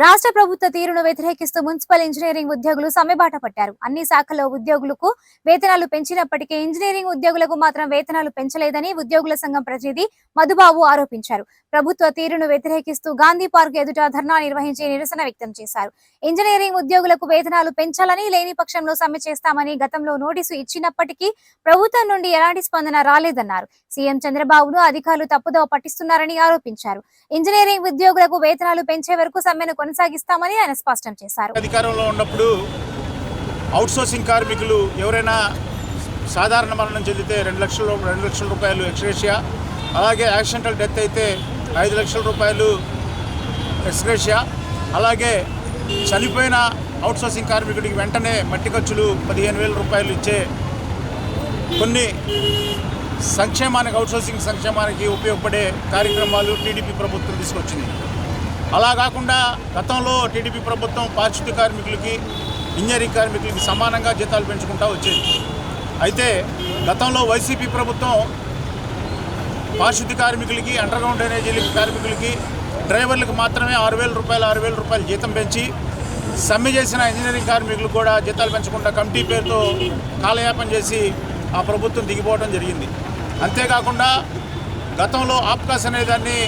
రాష్ట్ర ప్రభుత్వ తీరును వ్యతిరేకిస్తూ మున్సిపల్ ఇంజనీరింగ్ ఉద్యోగులు సమ్మెబాట పట్టారు. అన్ని శాఖల్లో ఉద్యోగులకు వేతనాలు పెంచినప్పటికీ ఇంజనీరింగ్ ఉద్యోగులకు మాత్రం వేతనాలు పెంచలేదని ఉద్యోగుల సంఘం ప్రతినిధి మధుబాబు ఆరోపించారు. ప్రభుత్వ తీరును వ్యతిరేకిస్తూ గాంధీ పార్క్ ఎదుట ధర్నా నిర్వహించి నిరసన వ్యక్తం చేశారు. ఇంజనీరింగ్ ఉద్యోగులకు వేతనాలు పెంచాలని లేని పక్షంలో సమ్మె చేస్తామని గతంలో నోటీసు ఇచ్చినప్పటికీ ప్రభుత్వం నుండి ఎలాంటి స్పందన రాలేదన్నారు. సీఎం చంద్రబాబును అధికారులు తప్పుదోవ పట్టిస్తున్నారని ఆరోపించారు. ఇంజనీరింగ్ ఉద్యోగులకు వేతనాలు పెంచే వరకు సమ్మెను కొనసాగిస్తామని ఆయన స్పష్టం చేశారు. అధికారంలో ఉన్నప్పుడు అవుట్సోర్సింగ్ కార్మికులు ఎవరైనా సాధారణ మరణం చెందితే రెండు లక్షల రెండు లక్షల రూపాయలు ఎక్స్గ్రేషియా అలాగే యాక్సిడెంటల్ డెత్ అయితే ఐదు లక్షల రూపాయలు ఎక్స్గ్రేషియా అలాగే చనిపోయిన అవుట్సోర్సింగ్ కార్మికుడికి వెంటనే మట్టి ఖర్చులు పదిహేను వేల రూపాయలు ఇచ్చే కొన్ని సంక్షేమానికి అవుట్సోర్సింగ్ సంక్షేమానికి ఉపయోగపడే కార్యక్రమాలు టీడీపీ ప్రభుత్వం తీసుకొచ్చింది. అలా కాకుండా గతంలో టీడీపీ ప్రభుత్వం పారిశుద్ధ్య కార్మికులకి ఇంజనీరింగ్ కార్మికులకి సమానంగా జీతాలు పెంచుకుంటూ వచ్చేది. అయితే గతంలో వైసీపీ ప్రభుత్వం పారిశుద్ధ్య కార్మికులకి అండర్గ్రౌండ్ డ్రైనేజీ కార్మికులకి డ్రైవర్లకు మాత్రమే ఆరు వేల రూపాయలు ఆరు వేల రూపాయలు జీతం పెంచి సమ్మె చేసిన ఇంజనీరింగ్ కార్మికులు కూడా జీతాలు పెంచకుండా కమిటీ పేరుతో కాలయాపన చేసి ఆ ప్రభుత్వం దిగిపోవడం జరిగింది. అంతేకాకుండా గతంలో ఆప్కాస్ అనేదాన్ని